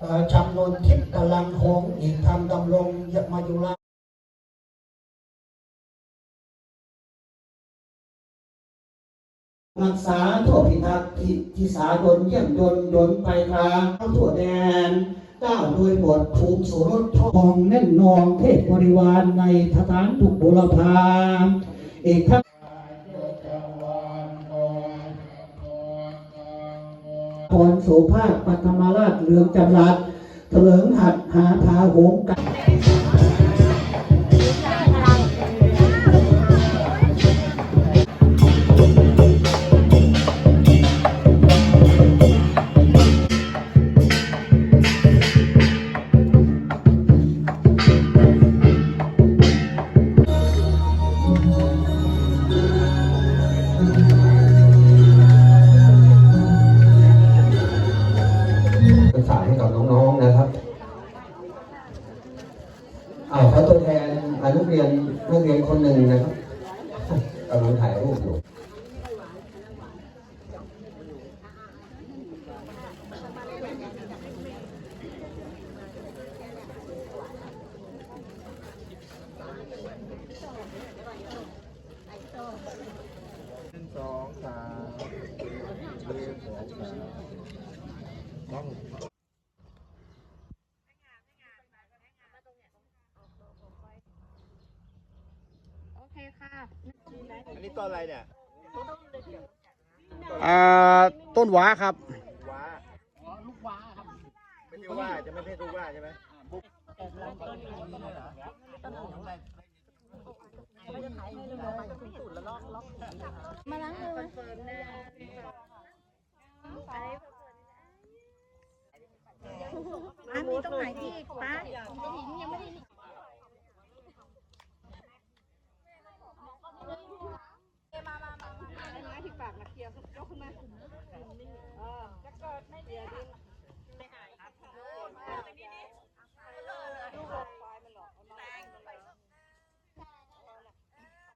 เอ่อชำนวนทิพย์กำลังคงอีกทำดำรงยมายุรารักษาทั่วพิทักษ์ทิทิสายนเยี่ยมยนยนไปทางทั่วแดนก้าวโดยบทภูมิสุรสทองแน่นนองเทพบริวารในสถานทุกบุรพาเอกทัก พรโสภาคปัทมาราชเรืองจำรัดเถลิงหัดหาทาโหงกัน เป็นสายให้กับน้องๆนะครับเอาเขาตัวแทนนักเรียนนักเรียนคนหนึ่งนะครับกำลังถ่ายรูปอยู่สองสามหนึ่งสองสามต้อง เคค่ะอันนี้ต้นอะไรเนี่ยอ่าต้นหวาครับว้าลูกว้าครับไม่ใช่ว่าจะไม่ใช่ลูกว่าใช่ไหมมาล้างมืออะมีตรงไหนที่ป้าหินยังไม่ได้มามามามาไม้ที่ ปากนะเคลียวยกขึ้นมาเออแล้วก็ไม่เสียดิน